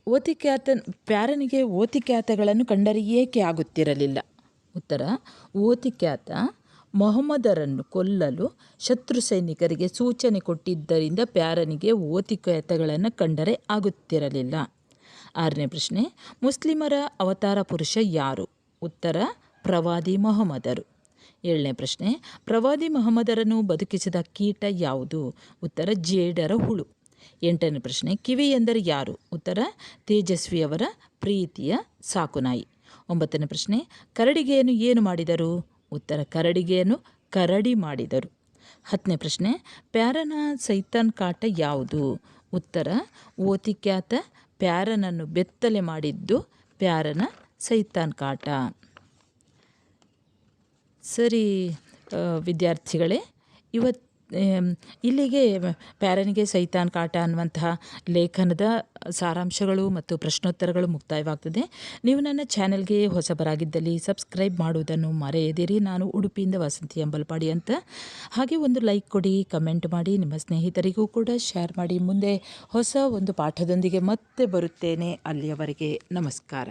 ಓತಿಕ್ಯಾತ ಪ್ಯಾರನಿಗೆ ಓತಿಕ್ಯಾತಗಳನ್ನು ಕಂಡರೆ ಏಕೆ ಆಗುತ್ತಿರಲಿಲ್ಲ? ಉತ್ತರ ಓತಿಕ್ಯಾತ ಮೊಹಮ್ಮದರನ್ನು ಕೊಲ್ಲಲು ಶತ್ರು ಸೈನಿಕರಿಗೆ ಸೂಚನೆ ಕೊಟ್ಟಿದ್ದರಿಂದ ಪ್ಯಾರನಿಗೆ ಓತಿಕತೆಗಳನ್ನು ಕಂಡರೆ ಆಗುತ್ತಿರಲಿಲ್ಲ. ಆರನೇ ಪ್ರಶ್ನೆ, ಮುಸ್ಲಿಮರ ಅವತಾರ ಪುರುಷ ಯಾರು? ಉತ್ತರ, ಪ್ರವಾದಿ ಮೊಹಮ್ಮದರು. ಏಳನೇ ಪ್ರಶ್ನೆ, ಪ್ರವಾದಿ ಮೊಹಮ್ಮದರನ್ನು ಬದುಕಿಸಿದ ಕೀಟ ಯಾವುದು? ಉತ್ತರ, ಜೇಡರ ಹುಳು. ಎಂಟನೇ ಪ್ರಶ್ನೆ, ಕಿವಿ ಎಂದರೆ ಯಾರು? ಉತ್ತರ, ತೇಜಸ್ವಿಯವರ ಪ್ರೀತಿಯ ಸಾಕುನಾಯಿ ಒಂಬತ್ತನೇ ಪ್ರಶ್ನೆ, ಕರಡಿಗೆಯನ್ನು ಏನು ಮಾಡಿದರು? ಉತ್ತರ ಕರಡಿಗೆಯನ್ನು ಕರಡಿ ಮಾಡಿದರು. ಹತ್ತನೇ ಪ್ರಶ್ನೆ, ಪ್ಯಾರನ ಸೈತಾನ್ ಕಾಟ ಯಾವುದು? ಉತ್ತರ ಓತಿಕ್ಯಾತ ಪ್ಯಾರನನ್ನು ಬೆತ್ತಲೆ ಮಾಡಿದ್ದು ಪ್ಯಾರನ ಸೈತಾನ್ ಕಾಟ. ಸರಿ ವಿದ್ಯಾರ್ಥಿಗಳೇ, ಇವತ್ತು ಇಲ್ಲಿಗೆ ಪ್ಯಾರನಿಗೆ ಸೈತಾನ್ ಕಾಟ ಅನ್ನುವಂತಹ ಲೇಖನದ ಸಾರಾಂಶಗಳು ಮತ್ತು ಪ್ರಶ್ನೋತ್ತರಗಳು ಮುಕ್ತಾಯವಾಗ್ತದೆ. ನೀವು ನನ್ನ ಚಾನೆಲ್ಗೆ ಹೊಸಬರಾಗಿದ್ದಲ್ಲಿ ಸಬ್ಸ್ಕ್ರೈಬ್ ಮಾಡುವುದನ್ನು ಮರೆಯದಿರಿ. ನಾನು ಉಡುಪಿಯಿಂದ ವಸಂತಿ ಅಂಬಲ್ಪಾಡಿ ಅಂತ. ಹಾಗೆ ಒಂದು ಲೈಕ್ ಕೊಡಿ, ಕಮೆಂಟ್ ಮಾಡಿ, ನಿಮ್ಮ ಸ್ನೇಹಿತರಿಗೂ ಕೂಡ ಶೇರ್ ಮಾಡಿ. ಮುಂದೆ ಹೊಸ ಒಂದು ಪಾಠದೊಂದಿಗೆ ಮತ್ತೆ ಬರುತ್ತೇನೆ. ಅಲ್ಲಿಯವರೆಗೆ ನಮಸ್ಕಾರ.